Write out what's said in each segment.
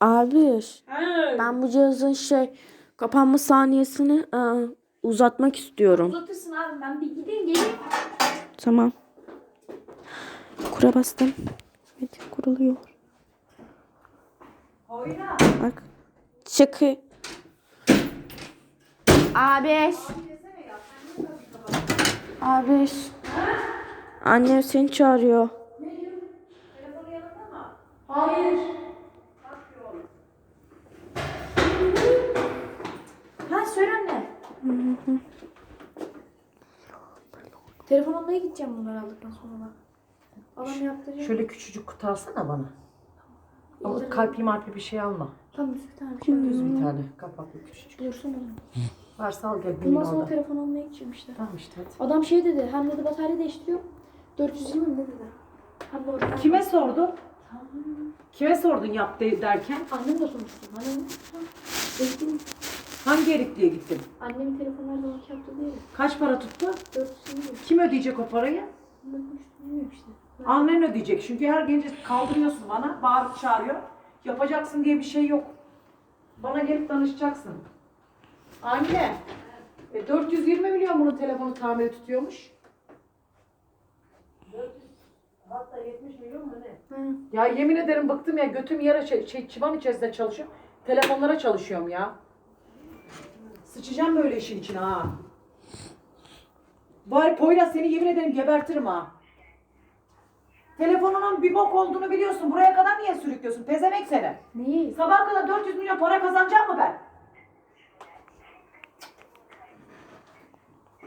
Abi Hayır. ben bu cihazın şey kapanma saniyesini e, uzatmak istiyorum. Uzatırsın abi ben bir gideyim geleyim. Tamam. Kura bastım. Evet kuruluyor. Oyna. Bak. Çıkı. Abi. Abi. Annem seni çağırıyor. Telefonu yanında mı? Hayır. Ha söyle anne. Telefon almaya gideceğim bunları aldıktan sonra. Adam yaptıracak. Şöyle küçücük kutu alsana bana. Ama kalpli marpli bir şey alma. Tamam bir tane. Düz bir tane kapaklı küçücük. Dursun oğlum. Varsa al gel Bundan benim sonra telefon almaya gideceğim işte. Tamam işte hadi. Adam şey dedi, hem dedi batarya değiştiriyor. 420 mi ne dedi? Hem de orada. Kime sordun? Kime sordun yap de- derken? Annem de sormuştu. Annem Bekleyin. Hangi erikliğe gittin? Annemin telefonu her zamanki yaptığı değil. Kaç para tuttu? 420 mi? Kim ödeyecek o parayı? Bilmiyorum işte. Annen ödeyecek. Çünkü her gence kaldırıyorsun bana. Bağırıp çağırıyor. Yapacaksın diye bir şey yok. Bana gelip danışacaksın. Anne. E, 420 milyon bunun telefonu tamiri tutuyormuş. 400, hatta 70 milyon mu ne? Hı. Ya yemin ederim bıktım ya götüm yere şey, şey çıvan içerisinde çalışıyorum. Telefonlara çalışıyorum ya. Sıçacağım böyle işin içine ha. Bari Poyraz seni yemin ederim gebertirim ha. Telefonunun bir bok olduğunu biliyorsun. Buraya kadar niye sürüklüyorsun? Pezemek seni. Neyi? Sabah kadar 400 milyon para kazanacağım mı ben?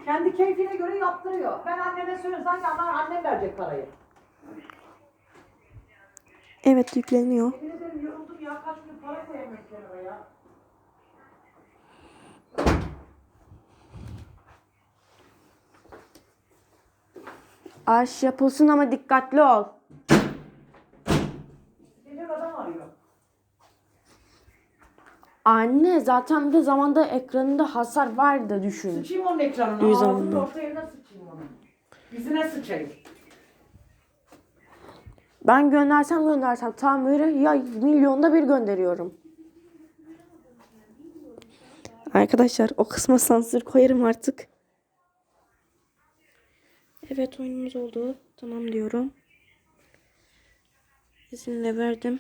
Kendi keyfine göre yaptırıyor. Ben anneme söylüyorum. Sanki annem verecek parayı. Evet yükleniyor. Yemin ederim yoruldum ya. Kaç gün para koyamıyorum kenara ya. Aş yapılsın ama dikkatli ol. Gece adam arıyor. Anne zaten bir de zamanda ekranında hasar vardı düşün. Sıçayım onun ekranına. Yüz Ağzının alındı. orta yerine sıçayım onu. Yüzüne sıçayım. Ben göndersem göndersem tamiri ya milyonda bir gönderiyorum. Arkadaşlar o kısma sansür koyarım artık. Evet oyunumuz oldu. Tamam diyorum. İzinle verdim.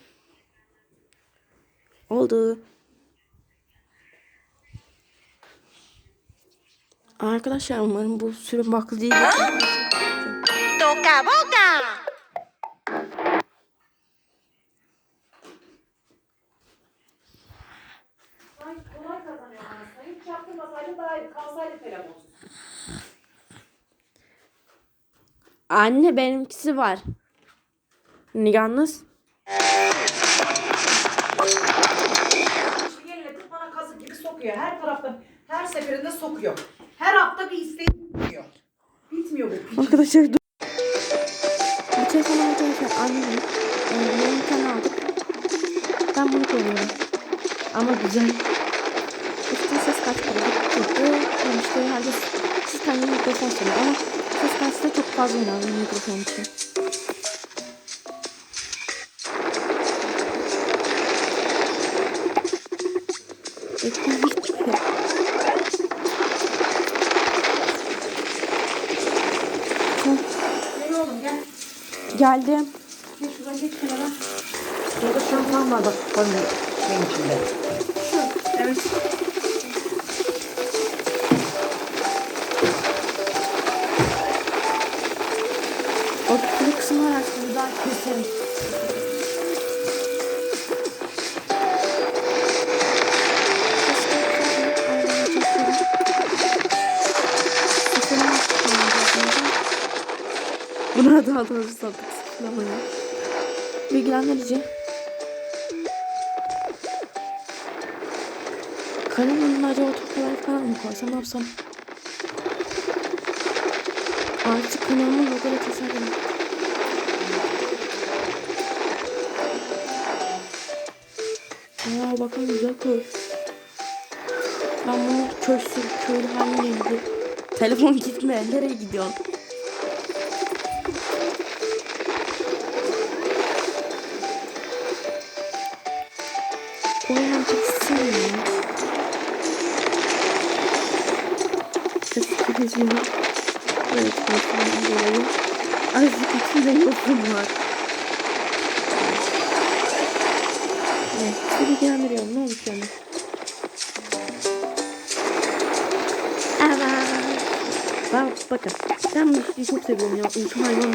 Oldu. Arkadaşlar umarım bu sürüm baklı değil. Boca. Sanki kolay kazanıyor aslında. Hiç yaptırmasaydı daha iyi. Kalsaydı telefonsuz. Anne benimkisi var. Yalnız yeniletip bana kazık gibi sokuyor. Her taraftan, her seferinde sokuyor. Her hafta bir isteği bitmiyor. Bitmiyor bu piç. Arkadaşlar dur. Telefonu arkadaşlar annemin e, yeni bir tane aldık. Ben bunu koyuyorum. Ama güzel. İşte ses kaç para tuttu. Yani işte herkes siz kendi mikrofon söylüyor ama ses kaçta çok fazla önemli mikrofon için. Hiç çıkıyor. Gel oğlum gel. Geldim. Gel şuradan geç kenara. Burada şampuan var bak. Bak şeyin içinde. Evet. Artık buradan keselim. Buna daha doğrusu sattık sıfırlamaya. Bilgilendirici. Kanalımın acaba topralar falan mı koysam ne yapsam? Artık kanalımı logoya tasarladım. Aa bakın güzel köy. Ben bunu köysüz köylü haline gidiyor. Telefon gitme. Nereye gidiyorsun? oynamak istemiyorum. Eski hızımı Evet, başımdan dolayı azıcık içinde yokum var. Evet, sizi ilgilendiriyorum. Ne olmuş yani? Evet. Ben bakın. Ben bu işi çok seviyorum ya. Uyku hayvan.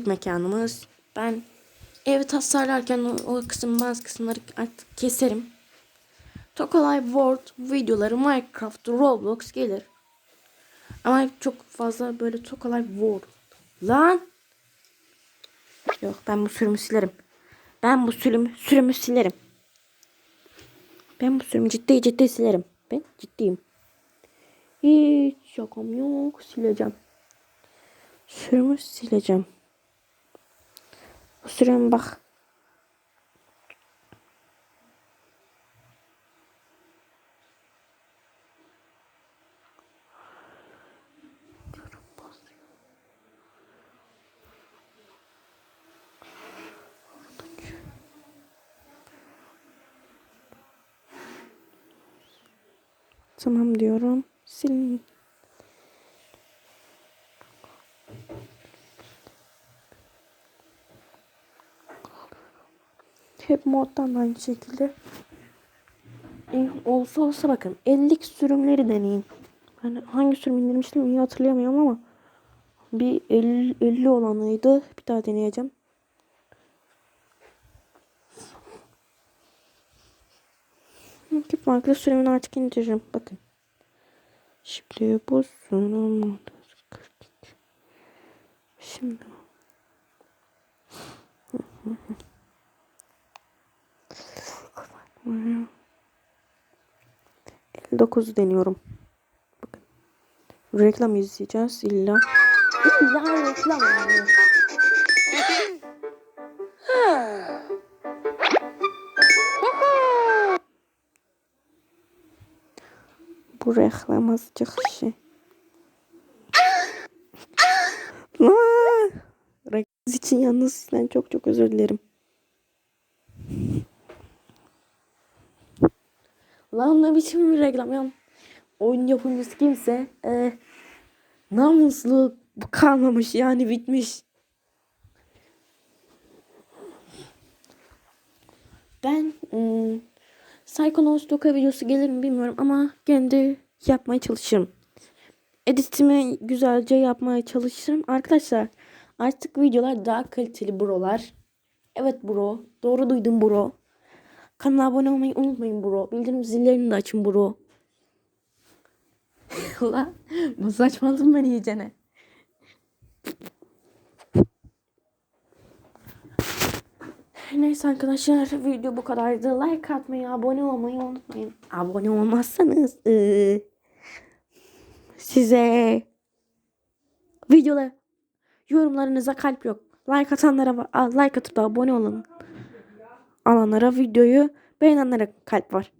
İlk mekanımız. Ben evi tasarlarken o, o kısım bazı kısımları artık keserim. Tokalay World videoları Minecraft, Roblox gelir. Ama çok fazla böyle Tokalay World. Lan! Yok ben bu sürümü silerim. Ben bu sürümü, sürümü silerim. Ben bu sürümü ciddi ciddi silerim. Ben ciddiyim. Hiç şakam yok. Sileceğim. Sürümü sileceğim. Sürüm bak. Tamam diyorum. Silin. Hep moddan da aynı şekilde. E, olsa olsa bakın 50 sürümleri deneyin. Ben hangi sürüm indirmiştim iyi hatırlayamıyorum ama bir 50, 50 olanıydı. Bir daha deneyeceğim. İki farklı sürümünü artık indireceğim. Bakın. Şimdi bu 42. Şimdi 59 deniyorum. Bakın. Reklam izleyeceğiz illa. İlla reklam yani. Bu reklam azıcık şey. Reklam için yalnız sizden çok çok özür dilerim. Lan ne biçim bir reklam ya. Oyun yapımcısı kimse e, namuslu kalmamış yani bitmiş. Ben ım, Psychonauts Doka videosu gelir mi bilmiyorum ama gene de yapmaya çalışırım. Editimi güzelce yapmaya çalışırım. Arkadaşlar artık videolar daha kaliteli brolar. Evet bro. Doğru duydum bro. Kanala abone olmayı unutmayın bro. Bildirim zillerini de açın bro. Ulan bu saçmaladım ben iyicene. Neyse arkadaşlar video bu kadardı. Like atmayı, abone olmayı unutmayın. Abone olmazsanız eee, size videoda yorumlarınıza kalp yok. Like atanlara like atıp da abone olun. Alanlara videoyu beğenenlere kalp var.